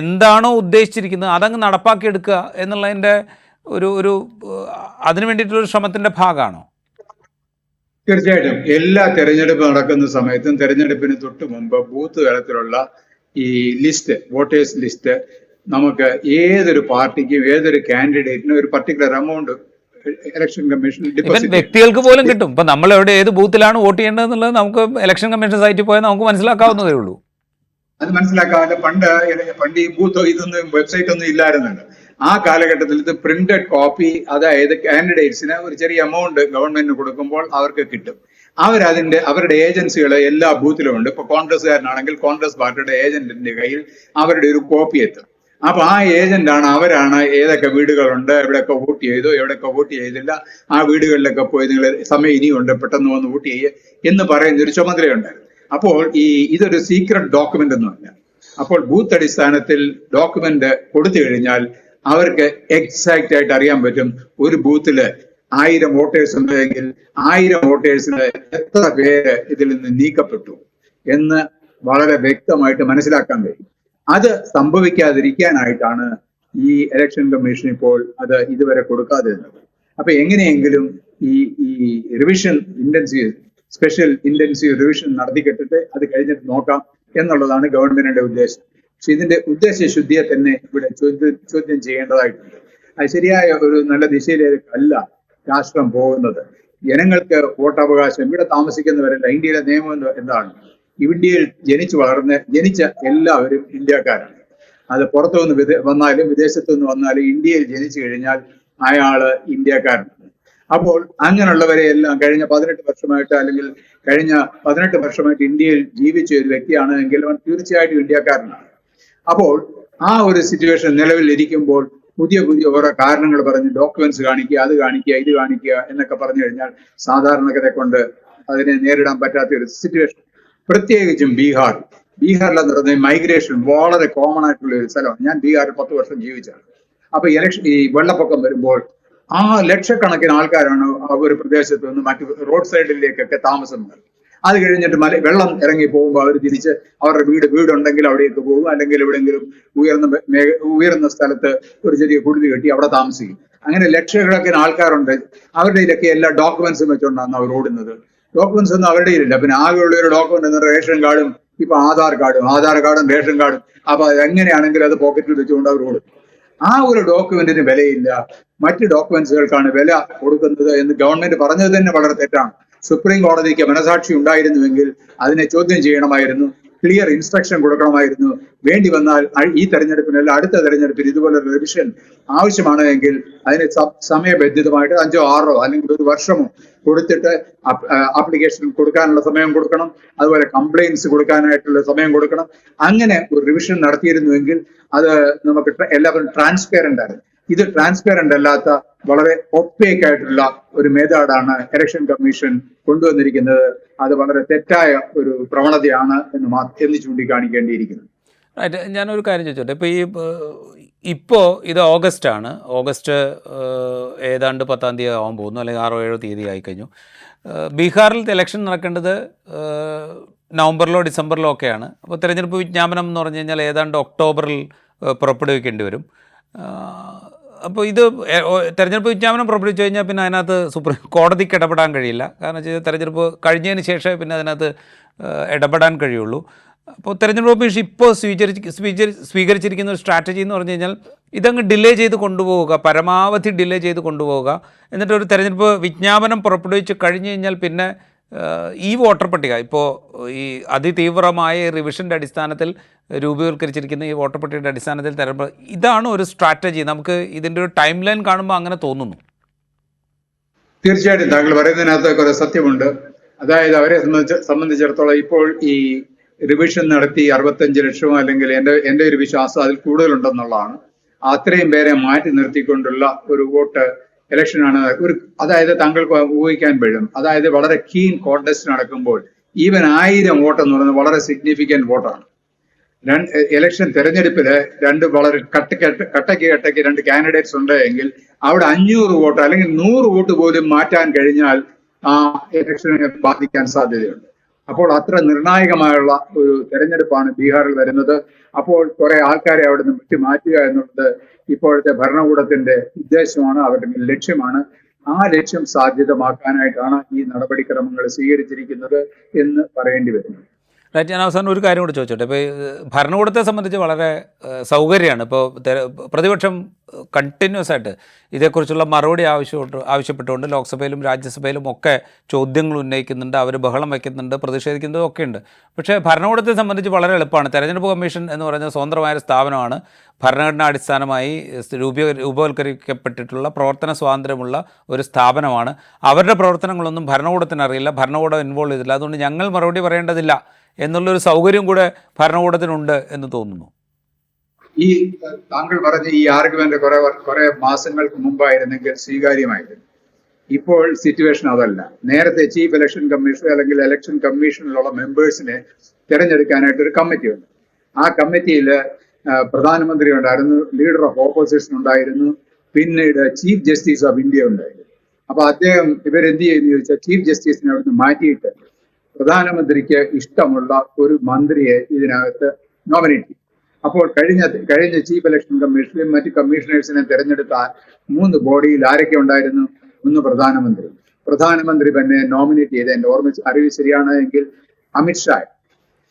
എന്താണോ ഉദ്ദേശിച്ചിരിക്കുന്നത് അതങ്ങ് നടപ്പാക്കിയെടുക്കുക എന്നുള്ളതിന്റെ ഒരു ഒരു അതിനു വേണ്ടിയിട്ടുള്ള ശ്രമത്തിന്റെ ശ്രമത്തിന്റെ ഭാഗമാണോ? തീർച്ചയായിട്ടും. എല്ലാ തെരഞ്ഞെടുപ്പ് നടക്കുന്ന സമയത്തും തെരഞ്ഞെടുപ്പിന് തൊട്ട് മുമ്പ് ബൂത്ത് തലത്തിലുള്ള ഈ ലിസ്റ്റ് വോട്ടേഴ്സ് ലിസ്റ്റ് നമുക്ക് ഏതൊരു പാർട്ടിക്കും ഏതൊരു കാൻഡിഡേറ്റിനും ഒരു പർട്ടിക്കുലർ എമൗണ്ട് ഇലക്ഷൻ കമ്മീഷൻ വ്യക്തികൾക്ക് പോലും കിട്ടും. ഇപ്പൊ നമ്മൾ എവിടെ ഏത് ബൂത്തിലാണ് വോട്ട് ചെയ്യേണ്ടതെന്നുള്ളത് നമുക്ക് ഇലക്ഷൻ കമ്മീഷൻ സൈറ്റിൽ പോയാൽ നമുക്ക് മനസ്സിലാക്കാവുന്നതേ ഉള്ളൂ. അത് മനസ്സിലാക്കാതെ പണ്ട് പണ്ട് ഈ ബൂത്ത് ഇതൊന്നും വെബ്സൈറ്റ് ഒന്നും ഇല്ലായിരുന്നല്ലോ. ആ കാലഘട്ടത്തിൽ ഇത് പ്രിന്റഡ് കോപ്പി അതായത് കാൻഡിഡേറ്റ്സിന് ഒരു ചെറിയ എമൗണ്ട് ഗവൺമെന്റിന് കൊടുക്കുമ്പോൾ അവർക്ക് കിട്ടും. അവരതിന്റെ അവരുടെ ഏജൻസികൾ എല്ലാ ബൂത്തിലും ഉണ്ട്. ഇപ്പൊ കോൺഗ്രസ്സുകാരനാണെങ്കിൽ കോൺഗ്രസ് പാർട്ടിയുടെ ഏജന്റിന്റെ കയ്യിൽ അവരുടെ ഒരു കോപ്പി എത്തും. അപ്പൊ ആ ഏജന്റ് ആണ് അവരാണ് ഏതൊക്കെ വീടുകളുണ്ട് എവിടെയൊക്കെ വോട്ട് ചെയ്തു എവിടെയൊക്കെ വോട്ട് ചെയ്തില്ല ആ വീടുകളിലൊക്കെ പോയി നിങ്ങൾ സമയം ഇനിയുണ്ട് പെട്ടെന്ന് വന്ന് വോട്ട് ചെയ്യുക എന്ന് പറയുന്ന ഒരു ചുമതലയുണ്ടായിരുന്നു. അപ്പോൾ ഈ ഇതൊരു സീക്രട്ട് ഡോക്യുമെന്റ് എന്ന് പറഞ്ഞാൽ അപ്പോൾ ബൂത്ത് അടിസ്ഥാനത്തിൽ ഡോക്യുമെന്റ് കൊടുത്തു കഴിഞ്ഞാൽ അവർക്ക് എക്സാക്റ്റ് ആയിട്ട് അറിയാൻ പറ്റും ഒരു ബൂത്തിൽ ആയിരം വോട്ടേഴ്സ് ഉണ്ടെങ്കിൽ ആയിരം വോട്ടേഴ്സിന് എത്ര പേര് ഇതിൽ നിന്ന് നീക്കപ്പെട്ടു എന്ന് വളരെ വ്യക്തമായിട്ട് മനസ്സിലാക്കാൻ കഴിയും. അത് സംഭവിക്കാതിരിക്കാനായിട്ടാണ് ഈ ഇലക്ഷൻ കമ്മീഷൻ ഇപ്പോൾ അത് ഇതുവരെ കൊടുക്കാതിരുന്നത്. അപ്പൊ എങ്ങനെയെങ്കിലും ഈ ഈ revision intensive special intensive revision നടത്തിക്കെട്ടിട്ട് അത് കഴിഞ്ഞിട്ട് നോക്കാം എന്നുള്ളതാണ് ഗവൺമെന്റിന്റെ ഉദ്ദേശം. പക്ഷെ ഇതിന്റെ ഉദ്ദേശശുദ്ധിയെ തന്നെ ഇവിടെ ചോദ്യം ചോദ്യം ചെയ്യേണ്ടതായിട്ടുണ്ട്. അത് ശരിയായ ഒരു നല്ല ദിശയിലേക്കല്ല രാഷ്ട്രം പോകുന്നത്. ജനങ്ങൾക്ക് വോട്ടവകാശം ഇവിടെ താമസിക്കുന്നവരല്ല ഇന്ത്യയിലെ നിയമം എന്താണ്? ഇന്ത്യയിൽ ജനിച്ചു വളർന്ന് ജനിച്ച എല്ലാവരും ഇന്ത്യക്കാരാണ്. അത് പുറത്തു നിന്ന് വന്നാലും വിദേശത്തു നിന്ന് വന്നാലും ഇന്ത്യയിൽ ജനിച്ചു കഴിഞ്ഞാൽ അയാൾ ഇന്ത്യക്കാരനാണ്. അപ്പോൾ അങ്ങനെയുള്ളവരെ എല്ലാം കഴിഞ്ഞ പതിനെട്ട് വർഷമായിട്ട് അല്ലെങ്കിൽ കഴിഞ്ഞ പതിനെട്ട് വർഷമായിട്ട് ഇന്ത്യയിൽ ജീവിച്ച ഒരു വ്യക്തിയാണ് എങ്കിൽ അവൻ തീർച്ചയായിട്ടും ഇന്ത്യക്കാരനാണ്. അപ്പോൾ ആ ഒരു സിറ്റുവേഷൻ നിലവിൽ ഇരിക്കുമ്പോൾ പുതിയ പുതിയ ഓരോ കാരണങ്ങൾ പറഞ്ഞ് ഡോക്യുമെന്റ്സ് കാണിക്കുക അത് കാണിക്കുക ഇത് കാണിക്കുക എന്നൊക്കെ പറഞ്ഞു കഴിഞ്ഞാൽ സാധാരണക്കാരെ കൊണ്ട് അതിനെ നേരിടാൻ പറ്റാത്ത ഒരു സിറ്റുവേഷൻ പ്രത്യേകിച്ചും ബീഹാർ. ബീഹാറിലെന്ന് പറഞ്ഞ മൈഗ്രേഷൻ വളരെ കോമൺ ആയിട്ടുള്ള ഒരു സ്ഥലമാണ്. ഞാൻ ബീഹാറിൽ പത്ത് വർഷം ജീവിച്ചാണ് അപ്പൊ ഇലക്ഷൻ ഈ വെള്ളപ്പൊക്കം വരുമ്പോൾ ആ ലക്ഷക്കണക്കിന് ആൾക്കാരാണ് ഒരു പ്രദേശത്ത് നിന്ന് മറ്റു റോഡ് സൈഡിലേക്കൊക്കെ താമസം മാറി അത് കഴിഞ്ഞിട്ട് മല വെള്ളം ഇറങ്ങി പോകുമ്പോൾ അവർ തിരിച്ച് അവരുടെ വീട് വീടുണ്ടെങ്കിൽ അവിടേക്ക് പോകും. അല്ലെങ്കിൽ എവിടെയെങ്കിലും ഉയർന്ന ഉയർന്ന സ്ഥലത്ത് ഒരു ചെറിയ കുടിൽ കെട്ടി അവിടെ താമസിക്കും. അങ്ങനെ ലക്ഷക്കണക്കിന് ആൾക്കാരുണ്ട്. അവരുടെ ഇതിലൊക്കെ എല്ലാ ഡോക്യുമെന്റ്സും വെച്ചുകൊണ്ടാണ് അവർ ഓടുന്നത്. ഡോക്യുമെന്റ്സ് ഒന്നും അവരുടെ ഇല്ല പിന്നെ ആകെയുള്ള ഒരു ഡോക്യുമെന്റ് എന്ന് റേഷൻ കാർഡും ഇപ്പൊ ആധാർ കാർഡും ആധാർ കാർഡും റേഷൻ കാർഡും. അപ്പൊ എങ്ങനെയാണെങ്കിലും അത് പോക്കറ്റിൽ വെച്ചുകൊണ്ട് അവർ ഓടും. ആ ഒരു ഡോക്യുമെന്റിന് വിലയില്ല. മറ്റ് ഡോക്യുമെന്റ്സുകൾക്കാണ് വില കൊടുക്കുന്നത് എന്ന് ഗവൺമെന്റ് പറഞ്ഞത് തന്നെ വളരെ തെറ്റാണ്. സുപ്രീം കോടതിക്ക് മനസാക്ഷി ഉണ്ടായിരുന്നുവെങ്കിൽ അതിനെ ചോദ്യം ചെയ്യണമായിരുന്നു. ക്ലിയർ ഇൻസ്ട്രക്ഷൻ കൊടുക്കണമായിരുന്നു. വേണ്ടി വന്നാൽ ഈ തെരഞ്ഞെടുപ്പിന് അല്ല അടുത്ത തെരഞ്ഞെടുപ്പിന് ഇതുപോലെ റിവിഷൻ ആവശ്യമാണ് എങ്കിൽ അതിന് സമയബന്ധിതമായിട്ട് അഞ്ചോ ആറോ അല്ലെങ്കിൽ ഒരു വർഷമോ കൊടുത്തിട്ട് ആപ്ലിക്കേഷൻ കൊടുക്കാനുള്ള സമയം കൊടുക്കണം. അതുപോലെ കംപ്ലൈൻസ് കൊടുക്കാനായിട്ടുള്ള സമയം കൊടുക്കണം. അങ്ങനെ ഒരു റിവിഷൻ നടത്തിയിരുന്നുവെങ്കിൽ അത് നമുക്ക് എല്ലാവരും ട്രാൻസ്പെറന്റ് ആയിരുന്നു. ഇത് ട്രാൻസ്പെറന്റ് അല്ലാത്ത വളരെ ഒപ്പേക്ക് ആയിട്ടുള്ള ഒരു മേധാടാണ് ഇലക്ഷൻ കമ്മീഷൻ കൊണ്ടുവന്നിരിക്കുന്നത്. അത് വളരെ തെറ്റായ ഒരു പ്രവണതയാണ് എന്ന് മാത്രം എന്ന് ചൂണ്ടിക്കാണിക്കേണ്ടിയിരിക്കുന്നു. ഞാനൊരു കാര്യം ചോദിച്ചോട്ടെ. ഇപ്പോൾ ഈ ഇപ്പോൾ ഇത് ഓഗസ്റ്റ് ആണ് ഓഗസ്റ്റ് ഏതാണ്ട് പത്താം തീയതി ആവാൻ പോകുന്നു. അല്ലെങ്കിൽ ആറോ ഏഴോ തീയതി ആയി കഴിഞ്ഞു ബീഹാറിൽ ഇലക്ഷൻ നടക്കേണ്ടത് നവംബറിലോ ഡിസംബറിലോ ഒക്കെയാണ്. അപ്പോൾ തിരഞ്ഞെടുപ്പ് വിജ്ഞാപനം എന്ന് പറഞ്ഞു കഴിഞ്ഞാൽ ഏതാണ്ട് ഒക്ടോബറിൽ പുറപ്പെടുവിക്കേണ്ടി വരും. അപ്പോൾ ഇത് തെരഞ്ഞെടുപ്പ് വിജ്ഞാപനം പുറപ്പെടുവിച്ചു കഴിഞ്ഞാൽ പിന്നെ അതിനകത്ത് സുപ്രീം കോടതിക്ക് ഇടപെടാൻ കഴിയില്ല. കാരണം വെച്ചാൽ തെരഞ്ഞെടുപ്പ് കഴിഞ്ഞതിന് ശേഷമേ പിന്നെ അതിനകത്ത് ഇടപെടാൻ കഴിയുള്ളൂ. അപ്പോൾ തെരഞ്ഞെടുപ്പ് കമ്മീഷൻ ഇപ്പോൾ സ്വീകരിച്ച് സ്വീകരി സ്വീകരിച്ചിരിക്കുന്ന ഒരു സ്ട്രാറ്റജി എന്ന് പറഞ്ഞു കഴിഞ്ഞാൽ ഇതങ്ങ് ഡിലേ ചെയ്ത് കൊണ്ടുപോവുക പരമാവധി ഡിലേ ചെയ്ത് കൊണ്ടുപോവുക. എന്നിട്ട് ഒരു തെരഞ്ഞെടുപ്പ് വിജ്ഞാപനം പുറപ്പെടുവിച്ച് കഴിഞ്ഞു കഴിഞ്ഞാൽ പിന്നെ ഈ വോട്ടർ പട്ടിക ഇപ്പോൾ ഈ അതിതീവ്രമായ റിവിഷന്റെ അടിസ്ഥാനത്തിൽ രൂപീകരിച്ചിരിക്കുന്ന ഈ വോട്ടർപട്ടിയുടെ അടിസ്ഥാനത്തിൽ തെരഞ്ഞെടുപ്പ് ഇതാണ് ഒരു സ്ട്രാറ്റജി. നമുക്ക് ഇതിന്റെ ഒരു ടൈം ലൈൻ കാണുമ്പോൾ അങ്ങനെ തോന്നുന്നു. തീർച്ചയായിട്ടും താങ്കൾ പറയുന്നതിനകത്ത് കുറെ സത്യമുണ്ട്. അതായത് അവരെ സംബന്ധിച്ച് സംബന്ധിച്ചിടത്തോളം ഇപ്പോൾ ഈ റിവിഷൻ നടത്തി അറുപത്തഞ്ച് ലക്ഷമോ അല്ലെങ്കിൽ എന്റെ എന്റെ ഒരു വിശ്വാസം അതിൽ കൂടുതലുണ്ടെന്നുള്ളതാണ്. അത്രയും പേരെ മാറ്റി നിർത്തിക്കൊണ്ടുള്ള ഒരു വോട്ട് ഇലക്ഷനാണ് ഒരു അതായത് താങ്കൾക്ക് ഊഹിക്കാൻ വേണം അതായത് വളരെ കീൻ കോൺടെസ്റ്റ് നടക്കുമ്പോൾ ഈവൻ ആയിരം വോട്ട് എന്ന് പറയുന്നത് വളരെ സിഗ്നിഫിക്കന്റ് വോട്ടാണ്. ഇലക്ഷൻ തെരഞ്ഞെടുപ്പിൽ രണ്ട് വളരെ കട്ട കട്ട കട്ടക്ക് കട്ടയ്ക്ക് രണ്ട് കാൻഡിഡേറ്റ്സ് ഉണ്ട് എങ്കിൽ അവിടെ അഞ്ഞൂറ് വോട്ട് അല്ലെങ്കിൽ നൂറ് വോട്ട് പോലും മാറ്റാൻ കഴിഞ്ഞാൽ ആ ഇലക്ഷനെ ബാധിക്കാൻ സാധ്യതയുണ്ട്. അപ്പോൾ അത്ര നിർണായകമായുള്ള ഒരു തെരഞ്ഞെടുപ്പാണ് ബീഹാറിൽ വരുന്നത്. അപ്പോൾ കുറെ ആൾക്കാരെ അവിടെ നിന്ന് വിട്ടു മാറ്റുക എന്നുള്ളത് ഇപ്പോഴത്തെ ഭരണകൂടത്തിന്റെ ഉദ്ദേശമാണ് അവരുടെ ലക്ഷ്യമാണ്. ആ ലക്ഷ്യം സാധ്യതമാക്കാനായിട്ടാണ് ഈ നടപടിക്രമങ്ങൾ സ്വീകരിച്ചിരിക്കുന്നത് എന്ന് പറയേണ്ടി വരുന്നു. റൈറ്റ് ഞാൻ അവസാനം ഒരു കാര്യം കൂടി ചോദിച്ചോട്ടെ. ഇപ്പോൾ ഭരണകൂടത്തെ സംബന്ധിച്ച് വളരെ സൗകര്യമാണ്. ഇപ്പോൾ പ്രതിപക്ഷം കണ്ടിന്യൂസ് ആയിട്ട് ഇതേക്കുറിച്ചുള്ള മറുപടി ആവശ്യപ്പെട്ട് ആവശ്യപ്പെട്ടുകൊണ്ട് ലോക്സഭയിലും രാജ്യസഭയിലും ഒക്കെ ചോദ്യങ്ങൾ ഉന്നയിക്കുന്നുണ്ട്. അവർ ബഹളം വയ്ക്കുന്നുണ്ട് പ്രതിഷേധിക്കുന്നതും ഒക്കെ ഉണ്ട് പക്ഷേ ഭരണകൂടത്തെ സംബന്ധിച്ച് വളരെ എളുപ്പമാണ്. തെരഞ്ഞെടുപ്പ് കമ്മീഷൻ എന്ന് പറഞ്ഞ സ്വതന്ത്രമായ സ്ഥാപനമാണ്. ഭരണഘടനാ അടിസ്ഥാനമായി രൂപീ രൂപവൽക്കരിക്കപ്പെട്ടിട്ടുള്ള പ്രവർത്തന സ്വാതന്ത്ര്യമുള്ള ഒരു സ്ഥാപനമാണ്. അവരുടെ പ്രവർത്തനങ്ങളൊന്നും ഭരണകൂടത്തിന് അറിയില്ല ഭരണകൂടം ഇൻവോൾവ് ചെയ്തില്ല അതുകൊണ്ട് ഞങ്ങൾ മറുപടി പറയേണ്ടതില്ല. എന്നുള്ളൊരു സൗകര്യം കൂടെ ഭരണകൂടത്തിനുണ്ട് എന്ന് തോന്നുന്നു. ഈ താങ്കൾ പറഞ്ഞ ഈ ആർഗ്യുമെന്റ് കുറെ കുറെ മാസങ്ങൾക്ക് മുമ്പായിരുന്നെങ്കിൽ സ്വീകാര്യമായിരുന്നു. ഇപ്പോൾ സിറ്റുവേഷൻ അതല്ല. നേരത്തെ ചീഫ് ഇലക്ഷൻ കമ്മീഷൻ അല്ലെങ്കിൽ ഇലക്ഷൻ കമ്മീഷനിലുള്ള മെമ്പേഴ്സിനെ തിരഞ്ഞെടുക്കാനായിട്ട് ഒരു കമ്മിറ്റി ഉണ്ട് ആ കമ്മിറ്റിയിൽ പ്രധാനമന്ത്രി ഉണ്ടായിരുന്നു ലീഡർ ഓഫ് ഓപ്പോസിഷൻ ഉണ്ടായിരുന്നു പിന്നീട് ചീഫ് ജസ്റ്റിസ് ഓഫ് ഇന്ത്യ ഉണ്ടായിരുന്നു. അപ്പൊ അദ്ദേഹം ഇവരെന്ത് ചെയ്യുന്നു ചോദിച്ചാൽ ചീഫ് ജസ്റ്റിസിനെ അവിടുന്ന് മാറ്റിയിട്ട് പ്രധാനമന്ത്രിക്ക് ഇഷ്ടമുള്ള ഒരു മന്ത്രിയെ ഇതിനകത്ത് നോമിനേറ്റ് ചെയ്യും അപ്പോൾ കഴിഞ്ഞ കഴിഞ്ഞ ചീഫ് ഇലക്ഷൻ കമ്മീഷനും മറ്റ് കമ്മീഷണേഴ്സിനെ തെരഞ്ഞെടുത്ത മൂന്ന് ബോഡിയിൽ ആരൊക്കെ ഉണ്ടായിരുന്നു? ഒന്ന് പ്രധാനമന്ത്രി. പ്രധാനമന്ത്രി തന്നെ നോമിനേറ്റ് ചെയ്ത എന്റെ ഓർമ്മ അറിവ് ശരിയാണ് എങ്കിൽ അമിത്ഷാ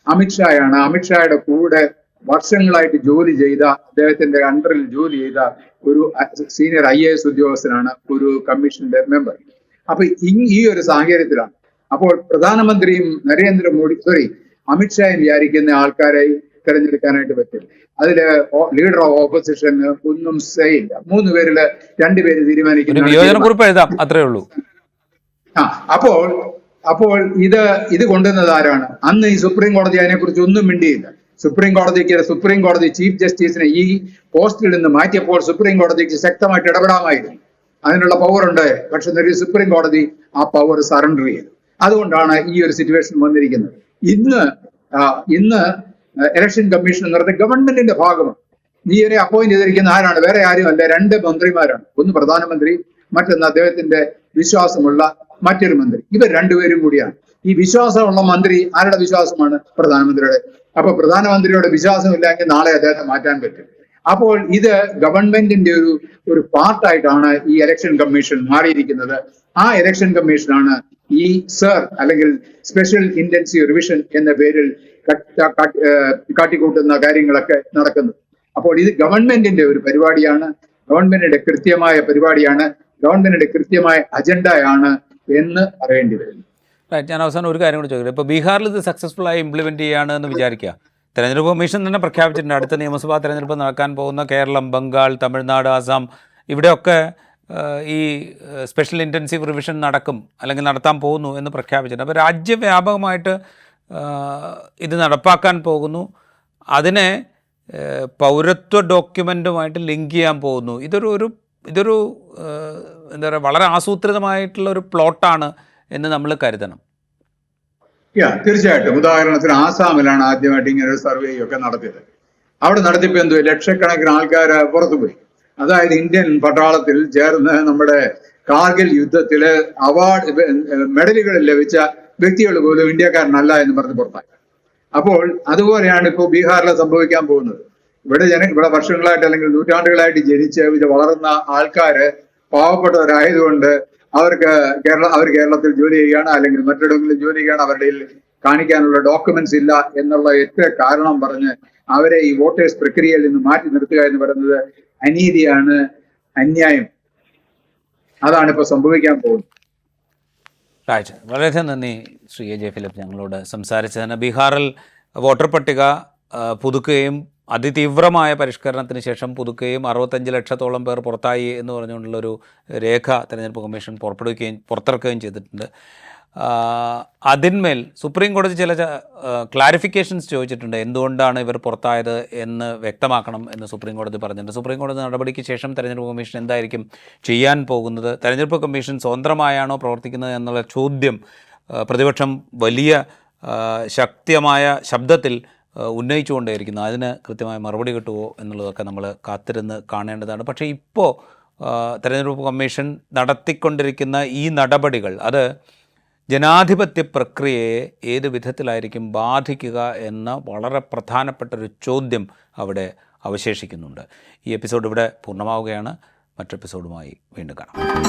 അമിത്ഷായാണ് അമിത്ഷായുടെ കൂടെ വർഷങ്ങളായിട്ട് ജോലി ചെയ്ത അദ്ദേഹത്തിന്റെ അണ്ടറിൽ ജോലി ചെയ്ത ഒരു സീനിയർ ഐ ഉദ്യോഗസ്ഥനാണ് ഒരു കമ്മീഷന്റെ മെമ്പർ അപ്പൊ ഈ ഒരു സാഹചര്യത്തിലാണ് അപ്പോൾ പ്രധാനമന്ത്രിയും നരേന്ദ്രമോദി സോറി അമിത്ഷായും വിചാരിക്കുന്ന ആൾക്കാരെ തിരഞ്ഞെടുക്കാനായിട്ട് പറ്റും അതിൽ ലീഡർ ഓഫ് ഓപ്പോസിഷൻ ഒന്നും സെയില്ല മൂന്ന് പേരിൽ രണ്ടുപേര് തീരുമാനിക്കുന്നു എഴുതാം അത്രേ ഉള്ളൂ. ആ അപ്പോൾ അപ്പോൾ ഇത് ഇത് കൊണ്ടുവന്നത് ആരാണ്? അന്ന് ഈ സുപ്രീം കോടതി അതിനെക്കുറിച്ച് ഒന്നും മിണ്ടിയില്ല. സുപ്രീം കോടതിക്ക് സുപ്രീം കോടതി ചീഫ് ജസ്റ്റിസിനെ ഈ പോസ്റ്റിൽ നിന്ന് മാറ്റിയപ്പോൾ സുപ്രീം കോടതിക്ക് ശക്തമായിട്ട് ഇടപെടാമായിരുന്നു. അതിനുള്ള പവർ ഉണ്ട്. പക്ഷെ സുപ്രീം കോടതി ആ പവർ സറണ്ടർ ചെയ്തു. അതുകൊണ്ടാണ് ഈ ഒരു സിറ്റുവേഷൻ വന്നിരിക്കുന്നത്. ഇന്ന് ഇന്ന് ഇലക്ഷൻ കമ്മീഷൻ എന്ന് പറയുന്നത് ഗവൺമെന്റിന്റെ ഭാഗമാണ്. നീ ഇവരെ അപ്പോയിന്റ് ചെയ്തിരിക്കുന്ന ആരാണ്? വേറെ ആരും അല്ല രണ്ട് മന്ത്രിമാരാണ്. ഒന്ന് പ്രധാനമന്ത്രി മറ്റൊന്ന് അദ്ദേഹത്തിന്റെ വിശ്വാസമുള്ള മറ്റൊരു മന്ത്രി. ഇവർ രണ്ടുപേരും കൂടിയാണ്. ഈ വിശ്വാസമുള്ള മന്ത്രി ആരുടെ വിശ്വാസമാണ്? പ്രധാനമന്ത്രിയുടെ. അപ്പൊ പ്രധാനമന്ത്രിയുടെ വിശ്വാസമില്ലെങ്കിൽ നാളെ അദ്ദേഹത്തെ മാറ്റാൻ പറ്റും. അപ്പോൾ ഇത് ഗവൺമെന്റിന്റെ ഒരു ഒരു പാർട്ടായിട്ടാണ് ഈ ഇലക്ഷൻ കമ്മീഷൻ മാറിയിരിക്കുന്നത്. ആ ഇലക്ഷൻ കമ്മീഷനാണ് ഈ സർ അല്ലെങ്കിൽ സ്പെഷ്യൽ ഇന്റൻസീവ് റിവിഷൻ എന്ന പേരിൽ കട്ട- കാട്ടി- കാട്ടിക്കൂട്ടുന്ന കാര്യങ്ങളൊക്കെ നടക്കുന്നത് അപ്പോൾ ഇത് ഗവൺമെന്റിന്റെ ഒരു പരിപാടിയാണ്. ഗവൺമെന്റിന്റെ കൃത്യമായ പരിപാടിയാണ്. ഗവൺമെന്റിന്റെ കൃത്യമായ അജണ്ടയാണ് എന്ന് പറയേണ്ടി വരുന്നു ഞാൻ അവസാനം ഒരു കാര്യം കൂടി ചോദിക്കട്ടെ. ഇപ്പോൾ ബീഹാറിൽ ഇത് സക്സസ്ഫുൾ ആയി ഇംപ്ലിമെന്റ് ചെയ്യാണ് എന്ന് വിചാരിക്കുക. തെരഞ്ഞെടുപ്പ് കമ്മീഷൻ തന്നെ പ്രഖ്യാപിച്ചിട്ടുണ്ട്. അടുത്ത നിയമസഭാ തെരഞ്ഞെടുപ്പ് നടക്കാൻ പോകുന്ന കേരളം ബംഗാൾ തമിഴ്നാട് ആസാം ഇവിടെയൊക്കെ ഈ സ്പെഷ്യൽ ഇന്റൻസീവ് റിവിഷൻ നടക്കും അല്ലെങ്കിൽ നടത്താൻ പോകുന്നു എന്ന് പ്രഖ്യാപിച്ചിട്ടുണ്ട്. അപ്പോൾ രാജ്യവ്യാപകമായിട്ട് ഇത് നടപ്പാക്കാൻ പോകുന്നു. അതിനെ പൗരത്വ ഡോക്യുമെന്റുമായിട്ട് ലിങ്ക് ചെയ്യാൻ പോകുന്നു. ഇതൊരു ഒരു ഇതൊരു എന്താ പറയുക വളരെ ആസൂത്രിതമായിട്ടുള്ള ഒരു പ്ലോട്ടാണ് എന്ന് നമ്മൾ കരുതണം. യാ തീർച്ചയായിട്ടും. ഉദാഹരണത്തിന് ആസാമിലാണ് ആദ്യമായിട്ട് ഇങ്ങനെ ഒരു സർവേ ഒക്കെ നടത്തിയത്. അവിടെ നടത്തിയപ്പോൾ എന്തോ ലക്ഷക്കണക്കിന് ആൾക്കാർ പുറത്തുപോയി. അതായത് ഇന്ത്യൻ പട്ടാളത്തിൽ ചേർന്ന് നമ്മുടെ കാർഗിൽ യുദ്ധത്തിൽ അവാർഡ് മെഡലുകൾ ലഭിച്ച വ്യക്തികൾ പോലും ഇന്ത്യക്കാരനല്ല എന്ന് പറഞ്ഞ് പുറത്തായി അപ്പോൾ അതുപോലെയാണ് ഇപ്പോൾ ബീഹാറിൽ സംഭവിക്കാൻ പോകുന്നത്. ഇവിടെ ജന ഇവിടെ വർഷങ്ങളായിട്ട് അല്ലെങ്കിൽ നൂറ്റാണ്ടുകളായിട്ട് ജനിച്ച് ഇത് വളർന്ന ആൾക്കാര് പാവപ്പെട്ടവരായതുകൊണ്ട് അവർക്ക് കേരള അവർ കേരളത്തിൽ ജോലി ചെയ്യുകയാണ് അല്ലെങ്കിൽ മറ്റിടങ്ങളിൽ ജോലി ചെയ്യുകയാണ് അവരുടെ കാണിക്കാനുള്ള ഡോക്യുമെന്റ്സ് ഇല്ല എന്നുള്ള ഏറ്റ കാരണം പറഞ്ഞ് അവരെ ഈ വോട്ടേഴ്സ് പ്രക്രിയയിൽ നിന്ന് മാറ്റി നിർത്തുക എന്ന് പറയുന്നത് അനീതിയാണ് അന്യായം. അതാണ് ഇപ്പൊ സംഭവിക്കാൻ പോകുന്നത്. റൈറ്റ് വളരെയധികം നന്ദി ശ്രീ എ ജെ ഫിലിപ്പ് ഞങ്ങളോട് സംസാരിച്ചതിന്. ബീഹാറിൽ വോട്ടർ പട്ടിക പുതുക്കുകയും അതിതീവ്രമായ പരിഷ്കരണത്തിന് ശേഷം പുതുക്കുകയും അറുപത്തഞ്ച് ലക്ഷത്തോളം പേർ പുറത്തായി എന്ന് പറഞ്ഞുകൊണ്ടുള്ളൊരു രേഖ തെരഞ്ഞെടുപ്പ് കമ്മീഷൻ പുറപ്പെടുവിക്കുകയും പുറത്തിറക്കുകയും ചെയ്തിട്ടുണ്ട്. അതിന്മേൽ സുപ്രീം കോടതി ചില ക്ലാരിഫിക്കേഷൻസ് ചോദിച്ചിട്ടുണ്ട്. എന്തുകൊണ്ടാണ് ഇവർ പുറത്തായത് എന്ന് വ്യക്തമാക്കണം എന്ന് സുപ്രീം കോടതി പറഞ്ഞിട്ടുണ്ട്. സുപ്രീം കോടതി നടപടിക്ക് ശേഷം തെരഞ്ഞെടുപ്പ് കമ്മീഷൻ എന്തായിരിക്കും ചെയ്യാൻ പോകുന്നത്? തെരഞ്ഞെടുപ്പ് കമ്മീഷൻ സ്വതന്ത്രമായാണോ പ്രവർത്തിക്കുന്നത് എന്നുള്ള ചോദ്യം പ്രതിപക്ഷം വലിയ ശക്തമായ ശബ്ദത്തിൽ ഉന്നയിച്ചുകൊണ്ടേയിരിക്കുന്നു. അതിന് കൃത്യമായ മറുപടി കിട്ടുമോ എന്നുള്ളതൊക്കെ നമ്മൾ കാത്തിരുന്ന് കാണേണ്ടതാണ്. പക്ഷേ ഇപ്പോൾ തെരഞ്ഞെടുപ്പ് കമ്മീഷൻ നടത്തിക്കൊണ്ടിരിക്കുന്ന ഈ നടപടികൾ അത് ജനാധിപത്യ പ്രക്രിയയെ ഏത് വിധത്തിലായിരിക്കും ബാധിക്കുക എന്ന വളരെ പ്രധാനപ്പെട്ട ഒരു ചോദ്യം അവിടെ അവശേഷിക്കുന്നുണ്ട്. ഈ എപ്പിസോഡ് ഇവിടെ പൂർണമാവുകയാണ്. മറ്റെപ്പിസോഡുമായി വീണ്ടും കാണാം.